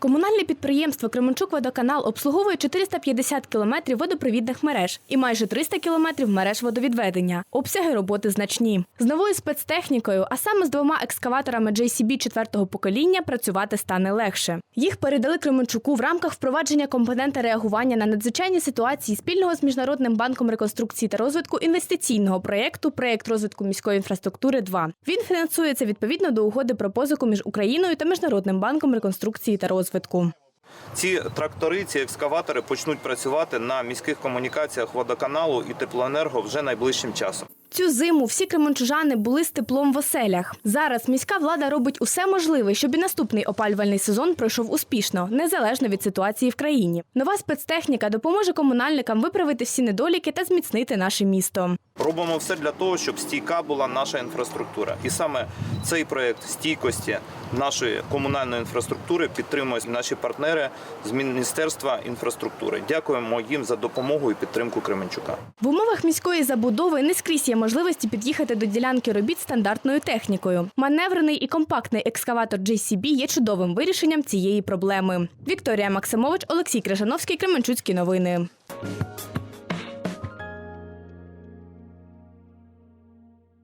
Комунальне підприємство Кременчук Водоканал обслуговує 450 кілометрів водопровідних мереж і майже 300 кілометрів мереж водовідведення. Обсяги роботи значні. З новою спецтехнікою, а саме з двома екскаваторами JCB четвертого покоління, працювати стане легше. Їх передали Кременчуку в рамках впровадження компонента реагування на надзвичайні ситуації спільного з міжнародним банком реконструкції та розвитку інвестиційного проєкту Проєкт розвитку міської інфраструктури 2 Він фінансується відповідно до угоди про позику між Україною та міжнародним банком реконструкції та розвитку. Ці трактори, ці екскаватори почнуть працювати на міських комунікаціях водоканалу і теплоенерго вже найближчим часом. Цю зиму всі кременчужани були з теплом в оселях. Зараз міська влада робить усе можливе, щоб і наступний опалювальний сезон пройшов успішно, незалежно від ситуації в країні. Нова спецтехніка допоможе комунальникам виправити всі недоліки та зміцнити наше місто. Робимо все для того, щоб стійка була наша інфраструктура. І саме цей проект стійкості нашої комунальної інфраструктури підтримують наші партнери з Міністерства інфраструктури. Дякуємо їм за допомогу і підтримку Кременчука. В умовах міської забудови не скрізь є можливості під'їхати до ділянки робіт стандартною технікою. Маневрений і компактний екскаватор JCB є чудовим вирішенням цієї проблеми. Вікторія Максимович, Олексій Крижановський, Кременчуцькі новини.